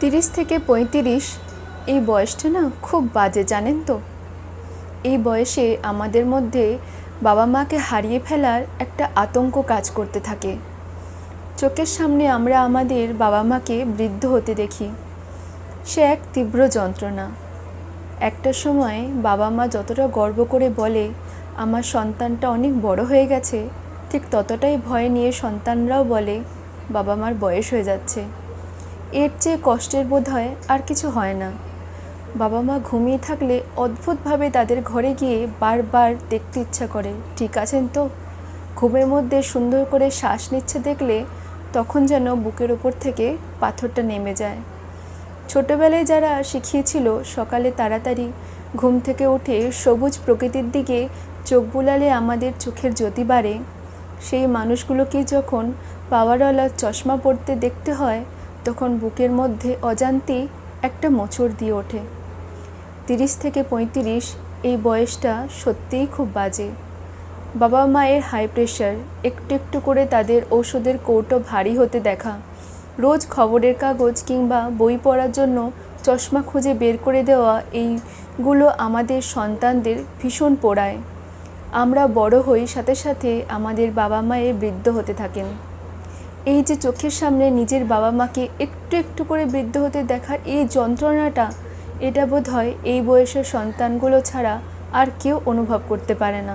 তিরিশ থেকে পঁয়ত্রিশ, এই বয়সটা না খুব বাজে, জানেন তো? এই বয়সে আমাদের মধ্যে বাবা মাকে হারিয়ে ফেলার একটা আতঙ্ক কাজ করতে থাকে। চোখের সামনে আমরা আমাদের বাবা মাকে বৃদ্ধ হতে দেখি। সে এক তীব্র যন্ত্রণা। একটা সময় বাবা মা যতটা গর্ব করে বলে, আমার সন্তানটা অনেক বড় হয়ে গেছে। ঠিক ততটাই ভয় নিয়ে সন্তানরাও বলে, বাবা মার বয়স হয়ে যাচ্ছে। এর চেয়ে কষ্টের বোধ হয় আর কিছু হয় না। বাবা মা ঘুমিয়ে থাকলে অদ্ভুতভাবে তাদের ঘরে গিয়ে বারবার দেখতে ইচ্ছা করে, ঠিক আছেন তো? ঘুমের মধ্যে সুন্দর করে শ্বাস নিচ্ছে দেখলে তখন যেন বুকের ওপর থেকে পাথরটা নেমে যায়। ছোটোবেলায় যারা শিখিয়েছিল সকালে তাড়াতাড়ি ঘুম থেকে উঠে সবুজ প্রকৃতির দিকে চোখ বুলালে আমাদের চোখের জ্যোতি বাড়ে, সেই মানুষগুলোকে যখন পাওয়ারওয়ালা চশমা পরতে দেখতে হয় তখন বুকের মধ্যে অজান্তি একটা মোচড় দিয়ে ওঠে। তিরিশ থেকে পঁয়ত্রিশ, এই বয়সটা সত্যিই খুব বাজে। বাবা মায়ের হাই প্রেশার একটু একটু করে তাদের ওষুধের কৌটো ভারী হতে দেখা। রোজ খবরের কাগজ কিংবা বই পড়ার জন্য চশমা খুঁজে বের করে দেওয়া, এইগুলো আমাদের সন্তানদের ভীষণ পোড়ায়। আমরা বড় হই সাথে সাথে আমাদের বাবা মায়ের বৃদ্ধ হতে থাকেন। এই যে চোখের সামনে নিজের বাবা মাকে একটু একটু করে বৃদ্ধ হতে দেখার এই যন্ত্রণাটা, এটা বোধ হয় এই বয়সের সন্তানগুলো ছাড়া আর কেউ অনুভব করতে পারে না।